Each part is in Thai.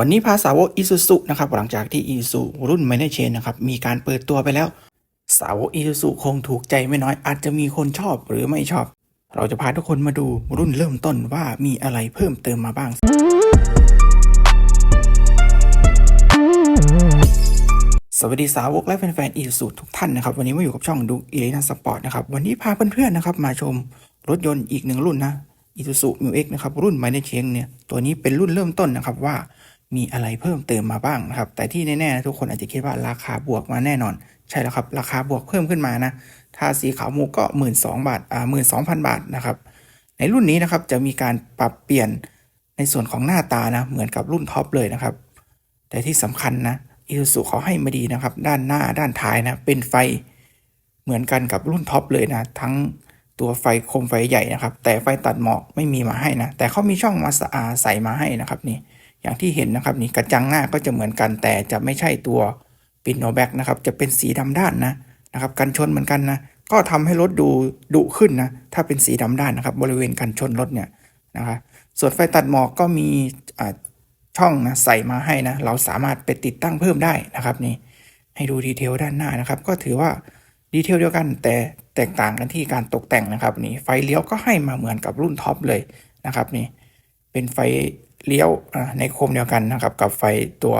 วันนี้พาสาวกอิซูซุนะครับหลังจากที่อิซูรุ่นไมเนเชนนะครับมีการเปิดตัวไปแล้ว สาวกอิซูซุคงถูกใจไม่น้อย อาจจะมีคนชอบหรือไม่ชอบ เราจะพาทุกคนมาดูรุ่นเริ่มต้นว่ามีอะไรเพิ่มเติมมาบ้าง สวัสดีสาวกและแฟนๆอีซูทุกท่านนะครับ วันนี้มาอยู่กับช่องดูอีเลนัสปอร์ตนะครับวันนี้พาเพื่อนๆนะครับมาชมรถยนต์อีกหนึ่งรุ่นนะอีซูซูมิวเอ็กนะครับรุ่นไมเนเชงเนี่ยตัวนี้เป็นรุ่นเริ่มต้นนะครับว่า มีอะไรเพิ่มเติมมาบ้างนะครับ แต่ที่แน่ๆนะทุกคนอาจจะคิดว่าราคาบวกมาแน่นอน ใช่แล้วครับ ราคาบวกเพิ่มขึ้นมานะ ถ้าสีขาวมุกก็หมื่นสองบาทอ่าหมื่นสองพันบาทนะครับ ในรุ่นนี้นะครับจะมีการปรับเปลี่ยนในส่วนของหน้าตานะ เหมือนกับรุ่นท็อปเลยนะครับ แต่ที่สำคัญนะอีซูซูเขาให้มาดีนะครับ ด้านหน้าด้านท้ายนะ เป็นไฟเหมือนกันกับรุ่นท็อปเลยนะ ทั้งตัวไฟโคมไฟใหญ่นะครับ แต่ไฟตัดหมอกไม่มีมาให้นะ แต่เขามีช่องมาสอาใส่มาให้นะครับนี่ อย่างที่เห็นนะครับนี่กระจังหน้าก็จะเหมือนกันแต่จะไม่ใช่ตัวปินโนแบ็กนะครับจะเป็นสีดำด้านนะนะครับกันชนเหมือนกันนะก็ทำให้รถดูดุขึ้นนะถ้าเป็นสีดำด้านนะครับ บริเวณกันชนรถเนี่ยนะครับส่วนไฟตัดหมอกก็มีอ่าช่องนะใส่มาให้นะเราสามารถไปติดตั้งเพิ่มได้นะครับนี่ให้ดูดีเทลด้านหน้านะครับ ก็ถือว่าดีเทลเดียวกัน แต่แตกต่างกันที่การตกแต่งนะครับนี่ไฟเลี้ยวก็ให้มาเหมือนกับรุ่นท็อปเลยนะครับนี่เป็นไฟ เลี้ยวในโคมเดียวกันนะครับ กับไฟตัว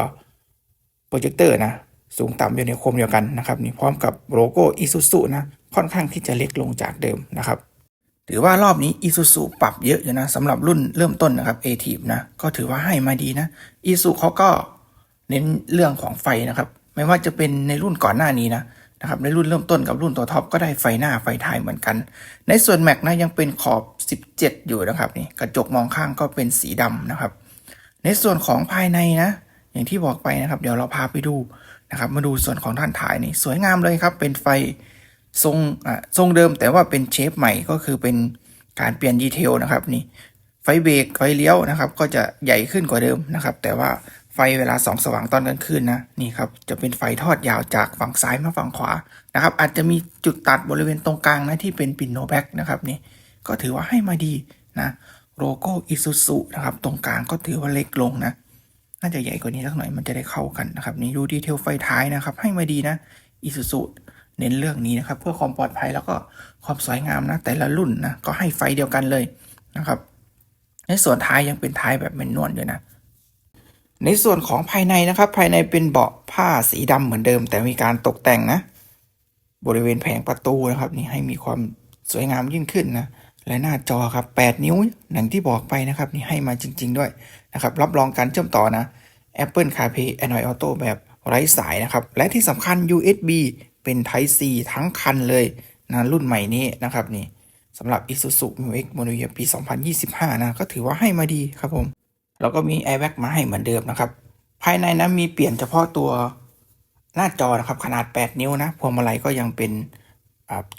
โปรเจคเตอร์นะสูงต่ำอยู่ในโคมเดียวกันนะครับนี่พร้อมกับโลโก้อิซูซุนะค่อนข้างที่จะเล็กลงจากเดิมนะครับถือว่ารอบนี้ Isuzu ปรับเยอะอยู่นะสำหรับรุ่นเริ่มต้นนะครับ a t i v นะก็ถือว่าให้มาดีนะ Isuzu เขาก็เน้นเรื่องของไฟนะครับ ไม่ว่าจะเป็นในรุ่นก่อนหน้านี้นะ นะครับในรุ่นเริ่มต้นกับรุ่นตัวท็อปก็ได้ไฟหน้าไฟท้ายเหมือนกัน ในส่วน Mac นะยังเป็นขอบ 17 อยู่นะครับนี่กระจกมองข้างก็เป็นสีดำนะครับ ในส่วนของภายในนะ อย่างที่บอกไปนะครับ เดี๋ยวเราพาไปดูนะครับมาดูส่วนของด้านท้ายนี่สวยงามเลยครับ เป็นไฟทรงอะทรงเดิมแต่ว่าเป็นเชฟใหม่ก็คือเป็นการเปลี่ยนดีเทลนะครับนี่ไฟเบรกไฟเลี้ยวนะครับ ก็จะใหญ่ขึ้นกว่าเดิมนะครับ แต่ว่า ไฟเวลาสองสว่างตอนกลางคืนนะนี่ครับจะเป็นไฟทอดยาวจากฝั่งซ้ายมาฝั่งขวานะครับ อาจจะมีจุดตัดบริเวณตรงกลางนะที่เป็นปินโนแบ็กนะครับนี่ก็ถือว่าให้มาดีนะโลโก้อิซูซุนะครับตรงกลางก็ถือว่าเล็กลงนะ น่าจะใหญ่กว่านี้สักหน่อยมันจะได้เข้ากันนะครับนี่ดูดีเทลไฟท้ายนะครับ ให้มาดีนะอิซูซุเน้นเรื่องนี้นะครับ เพื่อความปลอดภัยแล้วก็ความสวยงามนะ แต่ละรุ่นนะก็ให้ไฟเดียวกันเลยนะครับ ในส่วนท้ายยังเป็นท้ายแบบแมนนวลอยู่นะ ในส่วนของภายในนะครับ ภายในเป็นเบาะผ้าสีดำเหมือนเดิม แต่มีการตกแต่งนะ บริเวณแผงประตูนะครับ นี่ให้มีความสวยงามยิ่งขึ้นนะและหน้าจอครับ 8 นิ้วอย่างที่บอกไปนะครับ นี่ให้มาจริง ๆ ด้วยนะครับ รับรองการเชื่อมต่อนะ Apple CarPlay Android Auto แบบไร้สายนะครับ และที่สำคัญ USB เป็น Type C ทั้งคันเลยนะรุ่นใหม่นี้นะครับนี่สำหรับ Isuzu Mu X Model Year ปี 2025 นะ ก็ถือว่าให้มาดีครับผม แล้วก็มี Airbag มาให้เหมือนเดิมนะครับ ภายในนะมีเปลี่ยนเฉพาะตัวหน้าจอนะครับขนาด 8 นิ้วนะพวงมาลัยก็ยังเป็น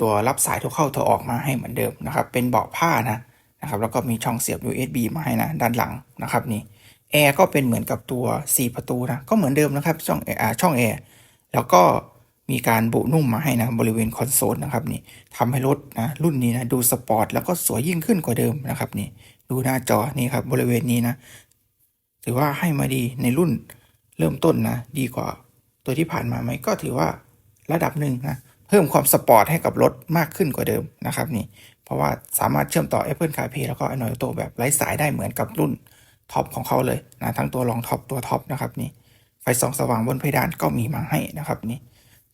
ตัวรับสายทุกเข้าโทรออกมาให้เหมือนเดิมนะครับ เป็นเบาะผ้านะนะครับแล้วก็มีช่องเสียบ USB มาให้นะด้านหลังนะครับนี่แอร์ก็เป็นเหมือนกับตัว 4 ประตูนะก็เหมือนเดิมนะครับช่องอ่าช่องแอร์แล้วก็มีการบุนุ่มมาให้นะบริเวณคอนโซลนะครับนี่ทำให้รถนะรุ่นนี้นะดูสปอร์ตแล้วก็สวยยิ่งขึ้นกว่าเดิมนะครับนี่ดูหน้าจอนี่ครับบริเวณนี้นะ ถือว่าให้มาดีในรุ่นเริ่มต้นนะ ดีกว่าตัวที่ผ่านมาไหมก็ถือว่าระดับหนึ่งนะ เพิ่มความสปอร์ตให้กับรถมากขึ้นกว่าเดิมนะครับนี่ เพราะว่าสามารถเชื่อมต่อ Apple CarPlay แล้วก็ Android Auto แบบไร้สายได้เหมือนกับรุ่นท็อปของเขาเลยนะทั้งตัวรองท็อปตัวท็อปนะครับนี่ไฟส่องสว่างบนเพดานก็มีมาให้นะครับนี่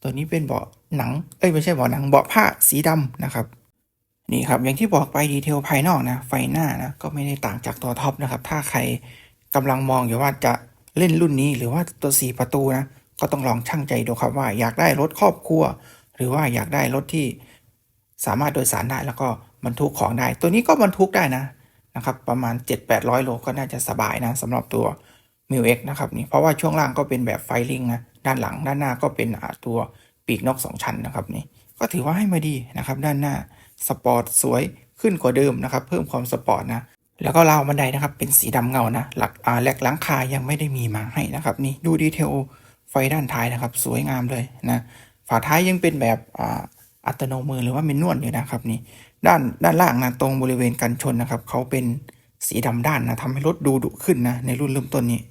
ตัวนี้เป็นเบาะหนังเอ้ยไม่ใช่เบาะหนังเบาะผ้าสีดำนะครับนี่ครับอย่างที่บอกไปดีเทลภายนอกนะไฟหน้านะก็ไม่ได้ต่างจากตัวท็อปนะครับถ้าใคร กำลังมองอยู่ว่าจะเล่นรุ่นนี้หรือว่าตัว 4 ประตูนะ ก็ต้องลองชั่งใจดูครับว่าอยากได้รถครอบครัว หรือว่าอยากได้รถที่สามารถโดยสารได้แล้วก็บรรทุกของได้ ตัวนี้ก็บรรทุกได้นะนะครับประมาณ 7-800 โลก็น่าจะสบายนะสำหรับตัว m ิวเนะครับนี่เพราะว่าช่วงล่างก็เป็นแบบไฟลิงนะด้านหลังด้านหน้าก็เป็นตัวปีกนกสองชั้นนะครับนี่ก็ถือว่าให้มาดีนะครับด้านหน้าสปอร์ตสวยขึ้นกว่าเดิมนะครับเพิ่มความสปอร์ตนะ แล้วก็ราวบันไดนะครับ เป็นสีดำเงานะหลักอ่าแหลกหลังคายังไม่ได้มีมาให้นะครับนี่ดูดีเทลไฟด้านท้ายนะครับ สวยงามเลยนะฝาท้ายยังเป็นแบบอ่าอัตโนมือหรือว่าเมนนวลอยู่นะครับนี่ด้านด้านล่างนะตรงบริเวณกันชนนะครับเขาเป็นสีดำด้านนะทำให้รถดูดุขึ้นนะในรุ่นเริ่มต้นนี้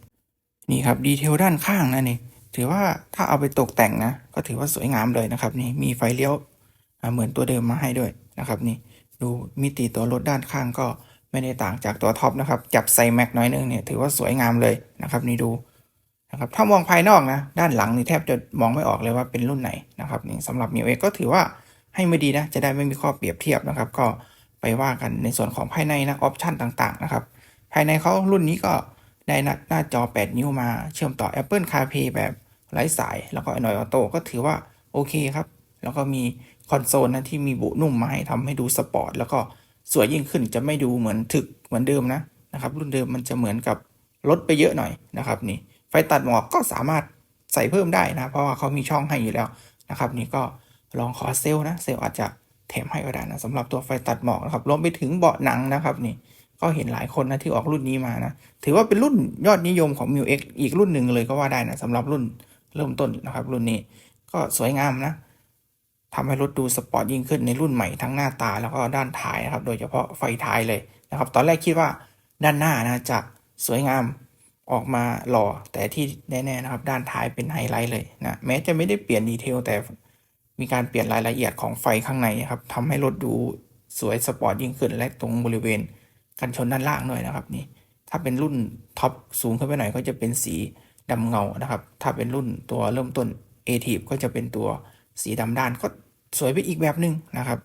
นี่ครับดีเทลด้านข้างนะนี่ถือว่าถ้าเอาไปตกแต่งนะ ก็ถือว่าสวยงามเลยนะครับ นี่มีไฟเลี้ยวเหมือนตัวเดิมมาให้ด้วยนะครับ นี่ดูมิติตัวรถด้านข้างก็ ไม่ได้ต่างจากตัวท็อปนะครับ จับใส่แม็กน้อยนึงเนี่ยถือว่าสวยงามเลยนะครับ นี่ดูนะครับถ้ามองภายนอกนะ ด้านหลังนี่แทบจะมองไม่ออกเลยว่าเป็นรุ่นไหนนะครับนี่สำหรับมิวเอก็ถือว่าให้ไม่ดีนะ จะได้ไม่มีข้อเปรียบเทียบนะครับ ก็ไปว่ากันในส่วนของภายในนะออปชันต่างๆนะครับ ภายในเขารุ่นนี้ก็ได้น้าหน้าจอ 8 นิ้วมาเชื่อมต่อ Apple CarPlay แบบไร้สาย แล้วก็ Android Auto ก็ถือว่าโอเคครับ แล้วก็มีคอนโซลนะที่มีบุนุ่มมาให้ทำให้ดูสปอร์ตแล้วก็ สวยยิ่งขึ้นจะไม่ดูเหมือนถึกเหมือนเดิมนะนะครับ รุ่นเดิมมันจะเหมือนกับลดไปเยอะหน่อยนะครับนี่ไฟตัดหมอกก็สามารถใส่เพิ่มได้นะเพราะว่าเขามีช่องให้อยู่แล้วนะครับ นี่ก็ลองขอเซลลนะเซลลอาจจะแถมให้ก็ได้นะสำหรับตัวไฟตัดหมอกนะครับรวมไปถึงเบาะหนังนะครับนี่ก็เห็นหลายคนนะที่ออกรุ่นนี้มานะถือว่าเป็นรุ่นยอดนิยมของ m ิ X อีกรุ่นหนึ่งเลยก็ว่าได้นะสำหรับรุ่นเริ่มต้นนะครับ รุ่นนี้ก็สวยงามนะ ทำให้รถดูสปอร์ตยิ่งขึ้นในรุ่นใหม่ทั้งหน้าตาแล้วก็ด้านท้ายนะครับ โดยเฉพาะไฟท้ายเลยนะครับ ตอนแรกคิดว่าด้านหน้านะจะสวยงามออกมาหล่อแต่ที่แน่ๆนะครับ ด้านท้ายเป็นไฮไลท์เลยนะแม้จะไม่ได้เปลี่ยนดีเทลแต่มีการเปลี่ยนรายละเอียดของไฟข้างในครับทำให้รถดูสวยสปอร์ตยิ่งขึ้น และตรงบริเวณกันชนด้านล่างด้วยนะครับนี่ ถ้าเป็นรุ่นท็อปสูงขึ้นไปหน่อยก็จะเป็นสีดำเงานะครับ ถ้าเป็นรุ่นตัวเริ่มต้น a t i v ก็จะเป็นตัว สีดำด้านก็สวยไปอีกแบบหนึ่งนะครับ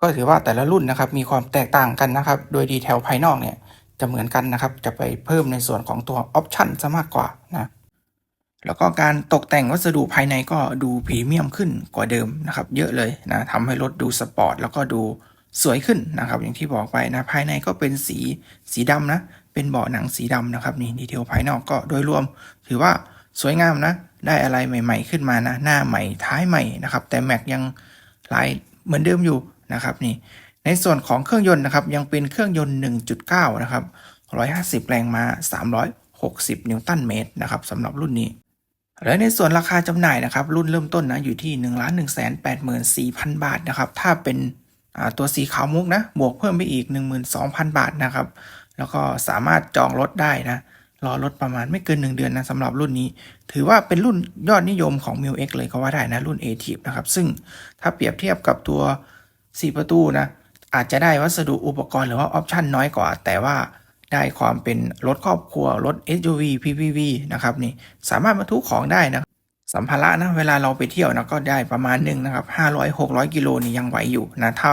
ก็ถือว่าแต่ละรุ่นนะครับมีความแตกต่างกันนะครับ โดยดีเทลภายนอกเนี่ยจะเหมือนกันนะครับ จะไปเพิ่มในส่วนของตัวออปชันซะมากกว่านะแล้วก็การตกแต่งวัสดุภายในก็ดูพรีเมียมขึ้นกว่าเดิมนะครับ เยอะเลยนะทำให้รถดูสปอร์ตแล้วก็ดูสวยขึ้นนะครับ อย่างที่บอกไปนะภายในก็เป็นสีสีดำนะ เป็นเบาะหนังสีดำนะครับนี่ดีเทลภายนอกก็โดยรวม ถือว่าสวยงามนะ ได้อะไรใหม่ ๆ ขึ้นมานะหน้าใหม่ท้ายใหม่นะครับ แต่แม็กยังลายเหมือนเดิมอยู่นะครับนี่ในส่วนของเครื่องยนต์นะครับยังเป็นเครื่องยนต์ 1.9 นะครับ 150 แรงม้า 360 นิวตันเมตรนะครับสำหรับรุ่นนี้ และในส่วนราคาจำหน่ายนะครับ รุ่นเริ่มต้นนะอยู่ที่ 1 1 8 4 0 0 0 บาทนะครับ ถ้าเป็นตัวสีขาวมุกนะ บวกเพิ่มไปอีก 12,000 บาทนะครับ แล้วก็สามารถจองรถได้นะ รอรถประมาณไม่เกิน 1 เดือนนะสำหรับรุ่นนี้ ถือว่าเป็นรุ่นยอดนิยมของ m ิ X เลยก็ว่าได้นะรุ่น a t i v นะครับ ซึ่งถ้าเปรียบเทียบกับตัว 4 ประตูนะ อาจจะได้วัสดุอุปกรณ์หรือว่าออปชันน้อยกว่า แต่ว่าได้ความเป็นรถครอบครัว รถ SUV PPV นะครับนี่สามารถบรรทุกของได้นะสัมภาระนะเวลาเราไปเที่ยวนะก็ได้ประมาณหนึ่งนะครับ500 600 กิโลนี่ยังไหวอยู่นะถ้า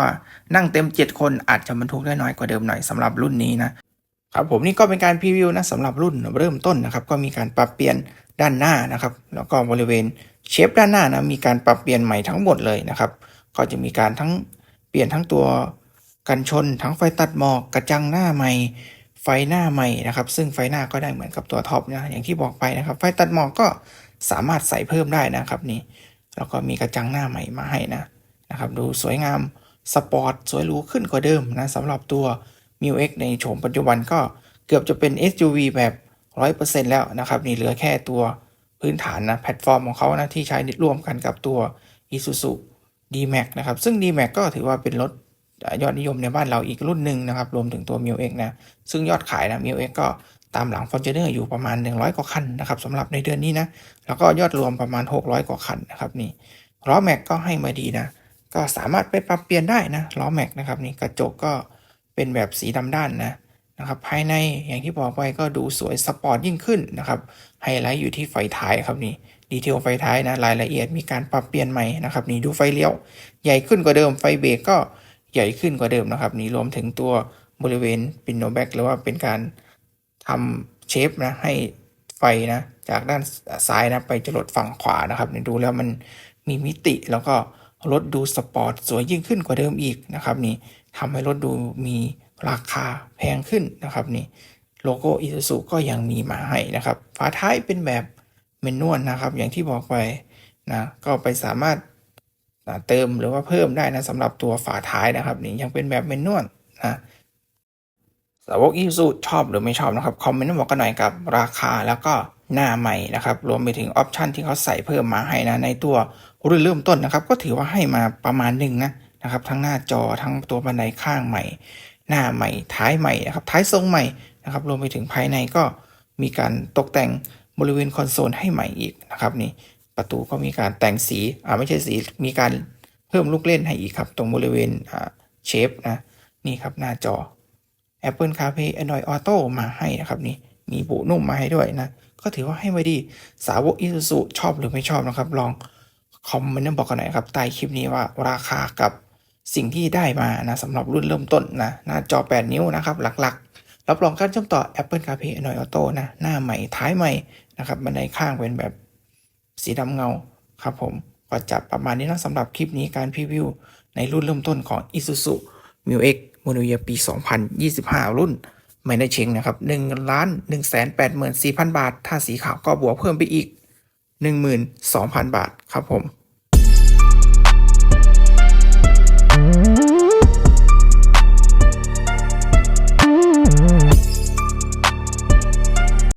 นั่งเต็ม 7 คนอาจจะบรรทุกได้น้อยกว่าเดิมหน่อยสำหรับรุ่นนี้นะ ครับผมนี่ก็เป็นการพรีวิวนะสำหรับรุ่นเริ่มต้นนะครับ ก็มีการปรับเปลี่ยนด้านหน้านะครับ แล้วก็บริเวณเชฟด้านหน้านะมีการปรับเปลี่ยนใหม่ทั้งหมดเลยนะครับ ก็จะมีการทั้งเปลี่ยนทั้งตัวกันชน ทั้งไฟตัดหมอกกระจังหน้าใหม่ ไฟหน้าใหม่นะครับ ซึ่งไฟหน้าก็ได้เหมือนกับตัวท็อปนะอย่างที่บอกไปนะครับ ไฟตัดหมอกก็สามารถใส่เพิ่มได้นะครับนี่แล้วก็มีกระจังหน้าใหม่มาให้นะนะครับ ดูสวยงามสปอร์ตสวยหรูขึ้นกว่าเดิมนะสำหรับตัว m ิ X ในโฉมปัจจุบันก็เกือบจะเป็น SUV แบบ 100%แล้วนะครับ นี่เหลือแค่ตัวพื้นฐานนะแพลตฟอร์มของเขานะที่ใช้ร่วมกันกับตัว Isuzu D-Max นะครับ ซึ่ง D-Max ก็ถือว่าเป็นรถยอดนิยมในบ้านเราอีกรุ่นหนึ่งนะครับ รวมถึงตัว m ิ X นะ ซึ่งยอดขายนะ m ิ X ก็ตามหลัง Fortuner อยู่ประมาณ 100 กว่าคันนะครับสำหรับในเดือนนี้นะ แล้วก็ยอดรวมประมาณ 600 กว่าคันนะครับนี่ล้อแม็กก็ให้มาดีนะ ก็สามารถไปปรับเปลี่ยนได้นะล้อแม็กนะครับนี่กระจกก็ เป็นแบบสีดำด้านนะนะครับ ภายในอย่างที่บอกไปก็ดูสวยสปอร์ตยิ่งขึ้นนะครับไฮไลท์อยู่ที่ไฟท้ายครับนี่ดีเทลไฟท้ายนะรายละเอียดมีการปรับเปลี่ยนใหม่นะครับนี่ดูไฟเลี้ยว ใหญ่ขึ้นกว่าเดิมไฟเบรกก็ใหญ่ขึ้นกว่าเดิมนะครับนี่รวมถึงตัวบริเวณปินโนแบ็กหรือว่าเป็นการทำเชฟนะให้ไฟนะจากด้านซ้ายนะไปจรดฝั่งขวานะครับนี่ดูแล้วมันมีมิติแล้วก็รถดูสปอร์ตสวยยิ่งขึ้นกว่าเดิมอีกนะครับนี่ ทำให้รถดูมีราคาแพงขึ้นนะครับนี่โลโก้อิซูซุก็ยังมีมาให้นะครับ ฝาท้ายเป็นแบบเมนนวลนะครับ อย่างที่บอกไปนะก็ไปสามารถเติมหรือว่าเพิ่มได้นะสำหรับตัวฝาท้ายนะครับนี่ยังเป็นแบบเมนนวลนะสาวกอิซูชอบหรือไม่ชอบนะครับคอมเมนต์บอกกันหน่อยกับราคาแล้วก็หน้าใหม่นะครับ รวมไปถึงออปชันที่เขาใส่เพิ่มมาให้นะในตัวรุ่นเริ่มต้นนะครับ ก็ถือว่าให้มาประมาณหนึ่งนะ นะครับ ทั้งหน้าจอทั้งตัวบันไดข้างใหม่ หน้าใหม่ ท้ายใหม่นะครับ ท้ายทรงใหม่นะครับ รวมไปถึงภายในก็มีการตกแต่งบริเวณคอนโซลให้ใหม่อีกนะครับนี่ประตูก็มีการแต่งสีอ่าไม่ใช่สีมีการเพิ่มลูกเล่นให้อีกครับ ตรงบริเวณอ่าเชฟนะนี่ครับหน้าจอ Apple CarPlay Android Auto มาให้นะครับนี่มีบุนุ่มมาให้ด้วยนะ ก็ถือว่าให้ไว้ดีสาวก Isuzu ชอบหรือไม่ชอบนะครับ ลองคอมเมนต์บอกกันหน่อยครับใต้คลิปนี้ว่าราคากับ สิ่งที่ได้มานะสำหรับรุ่นเริ่มต้นนะหน้าจอ 8 นิ้วนะครับหลักๆ รับรองการเชื่อมต่อ Apple CarPlay Android Auto นะหน้าใหม่ท้ายใหม่นะครับบันไดข้างเป็นแบบสีดำเงาครับผมก็จะประมาณนี้นะสำหรับคลิปนี้การพรีวิว ในรุ่นเริ่มต้นของ Isuzu m u X โมโนเยียปี 2025 รุ่นไม่ได้เชงนะครับ1ล้าน1 8 4 0 0 0 บาท ถ้าสีขาวก็บวกเพิ่มไปอีก 12,000 บาทครับผม